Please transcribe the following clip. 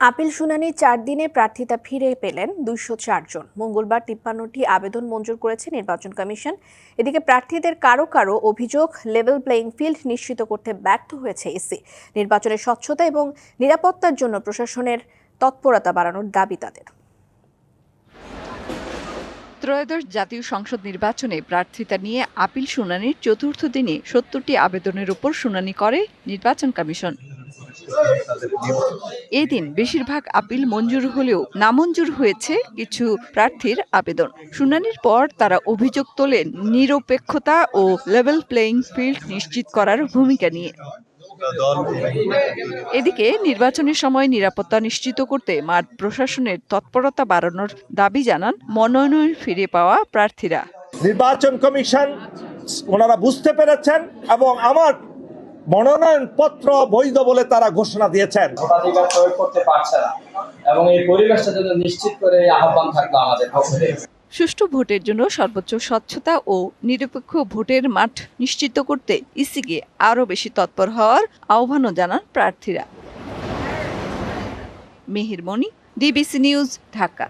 Appeal শুনানি চার দিনে প্রার্থিতা ফিরে পেলেন দুইশো চারজন মঙ্গলবার তিপ্পান্নটি আবেদন মঞ্জুর করেছে নির্বাচন কমিশন। এদিকে প্রার্থীদের কারও কারও অভিযোগ লেভেল প্লেয়িং ফিল্ড নিশ্চিত করতে ব্যর্থ হয়েছে ইসি। নির্বাচনের স্বচ্ছতা এবং নিরাপত্তার জন্য প্রশাসনের তৎপরতা বাড়ানোর দাবি তাদের। ত্রয়োদশ জাতীয় সংসদ নির্বাচনে প্রার্থিতা নিয়ে আপিল শুনানির চতুর্থ দিনে সত্তরটি আবেদনের উপর শুনানি করে নির্বাচন কমিশন। এদিন বেশিরভাগ আপিল মঞ্জুর হলেও নামঞ্জুর হয়েছে কিছু প্রার্থীর আবেদন। শুনানির পর তারা অভিযোগ তোলেন নিরপেক্ষতা ও লেভেল প্লেইং ফিল্ড নিশ্চিত করার ভূমিকা নিয়ে। এদিকে নির্বাচনের সময় নিরাপত্তা নিশ্চিত করতে মাঠ প্রশাসনের তৎপরতা বাড়ানোর দাবি জানান মনোনয়ন ফিরে পাওয়া প্রার্থীরা। নির্বাচন কমিশন, ওনারা বুঝতে পেরেছেন এবং আমার মনোনয়ন পত্র বৈধ বলে তারা ঘোষণা দিয়েছেন। ভোটাধিকার প্রয়োগ করতে পারছে না এবং এই পরিবেশটা যদি নিশ্চিত করে আহ্বান থাকল আমাদের সুষ্ঠু ভোটের জন্য সর্বোচ্চ স্বচ্ছতা ও নিরপেক্ষ ভোটের মাঠ নিশ্চিত করতে ইসিকে আরও বেশি তৎপর হওয়ার আহ্বানও জানান প্রার্থীরা। Meher Moni DBC news Dhaka.